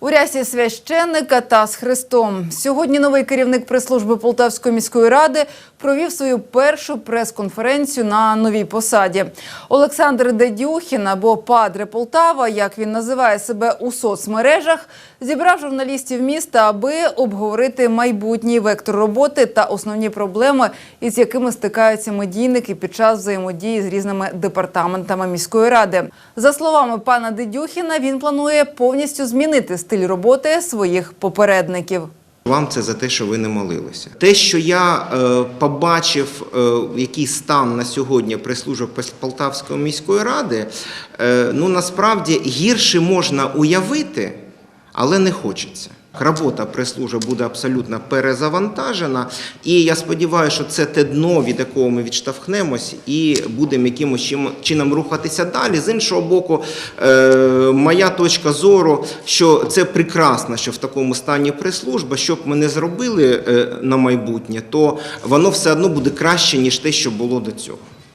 У рясі священника та з Христом. Сьогодні новий керівник прес-служби Полтавської міської ради провів свою першу прес-конференцію на новій посаді. Олександр Дедюхін або Падре Полтава, як він називає себе у соцмережах, зібрав журналістів міста, аби обговорити майбутній вектор роботи та основні проблеми, із якими стикаються медійники під час взаємодії з різними департаментами міської ради. За словами пана Дедюхіна, він планує повністю змінити стиль роботи своїх попередників. Вам це за те, що ви не молилися. Те, що я е, побачив, е, який стан на сьогодні прес-служби Полтавської міської ради, е, ну насправді гірше можна уявити, але не хочеться. Робота прес-служби буде абсолютно перезавантажена, і я сподіваюся, що це те дно, від якого ми відштовхнемось, і будемо якимось чином рухатися далі. З іншого боку, е, моя точка зору, що це прекрасно, що в такому стані прес-служба, що б ми не зробили е, на майбутнє, то воно все одно буде краще, ніж те, що було до цього.